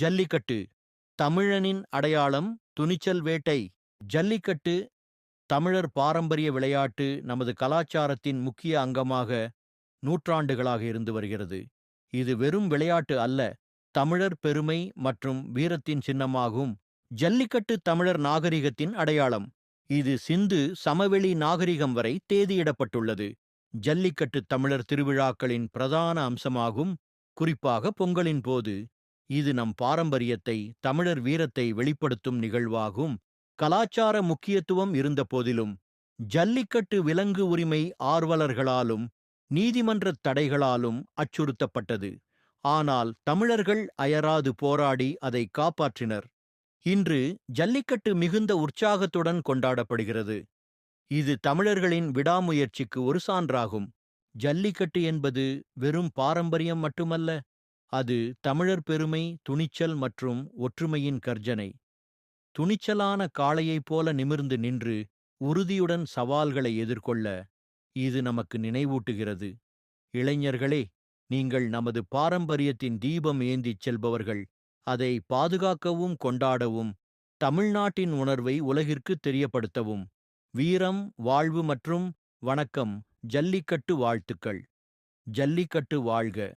ஜல்லிக்கட்டு தமிழனின் அடையாளம் துணிச்சல் வேட்டை ஜல்லிக்கட்டு தமிழர் பாரம்பரிய விளையாட்டு நமது கலாச்சாரத்தின் முக்கிய அங்கமாக நூற்றாண்டுகளாக இருந்து வருகிறது. இது வெறும் விளையாட்டு அல்ல தமிழர் பெருமை மற்றும் வீரத்தின் சின்னமாகும். ஜல்லிக்கட்டு தமிழர் நாகரிகத்தின் அடையாளம். இது சிந்து சமவெளி நாகரிகம் வரை தேதியிடப்பட்டுள்ளது. ஜல்லிக்கட்டு தமிழர் திருவிழாக்களின் பிரதான அம்சமாகும் குறிப்பாக பொங்கலின் போது. இது நம் பாரம்பரியத்தை தமிழர் வீரத்தை வெளிப்படுத்தும் நிகழ்வாகும். கலாச்சார முக்கியத்துவம் இருந்தபோதிலும் ஜல்லிக்கட்டு விலங்கு உரிமை ஆர்வலர்களாலும் நீதிமன்ற தடைகளாலும் அச்சுறுத்தப்பட்டது. ஆனால் தமிழர்கள் அயராது போராடி அதை காப்பாற்றினர். இன்று ஜல்லிக்கட்டு மிகுந்த உற்சாகத்துடன் கொண்டாடப்படுகிறது. இது தமிழர்களின் விடாமுயற்சிக்கு ஒரு சான்றாகும். ஜல்லிக்கட்டு என்பது வெறும் பாரம்பரியம் மட்டுமல்ல அது தமிழர் பெருமை துணிச்சல் மற்றும் ஒற்றுமையின் கர்ஜனை. துணிச்சலான காளையைப் போல நிமிர்ந்து நின்று உறுதியுடன் சவால்களை எதிர்கொள்ள இது நமக்கு நினைவூட்டுகிறது. இளைஞர்களே நீங்கள் நமது பாரம்பரியத்தின் தீபம் ஏந்திச் செல்பவர்கள். அதை பாதுகாக்கவும் கொண்டாடவும் தமிழ்நாட்டின் உணர்வை உலகிற்கு தெரியப்படுத்தவும். வீரம் வாழ்வு மற்றும் வணக்கம். ஜல்லிக்கட்டு வாழ்த்துக்கள். ஜல்லிக்கட்டு வாழ்க.